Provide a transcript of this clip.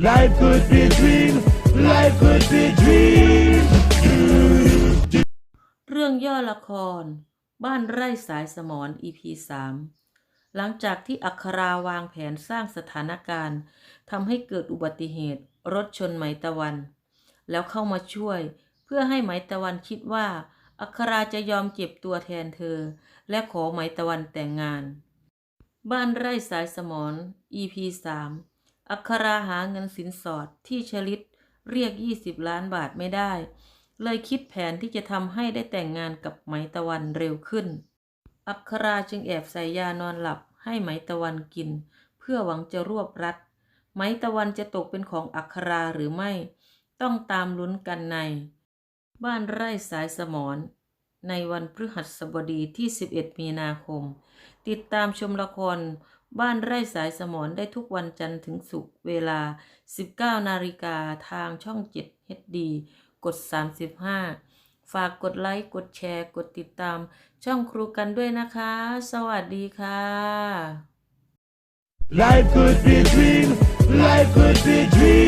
Life could be dream. Life could be dream. เรื่องย่อละคร บ้านไร่สายสมอน EP 3 หลังจากที่อัคราวางแผนสร้างสถานการณ์ทำให้เกิดอุบัติเหตุรถชนไหมตะวัน แล้วเข้ามาช่วย เพื่อให้ไหมตะวันคิดว่า อัคราจะยอมเจ็บตัวแทนเธอ และขอไหมตะวันแต่งงาน บ้านไร่สายสมอน EP 3 อัคราหาเงินสินสอดที่ชลิตเรียก 20 ล้านบาทไม่ได้ เลยคิดแผนที่จะทำให้ได้แต่งงานกับไหมตะวันเร็วขึ้น อัคราจึงแอบใส่ยานอนหลับให้ไหมตะวันกิน เพื่อหวังจะรวบรัดไหมตะวันจะตกเป็นของอัคราหรือไม่ ต้องตามลุ้นกันใน บ้านไร่สายสมอนในวันพฤหัสบดีที่ 11 มีนาคม ติดตามชมละคร บ้านไร่สายสมอนได้ทุกวันจันทร์ถึงศุกร์เวลา 19 นาฬิกาทางช่อง 7 HD กด 35 ฝากกดไลค์ กดแชร์ กดติดตาม ช่องครูกันด้วยนะคะ สวัสดีค่ะ Life could be dream. Life could be dream.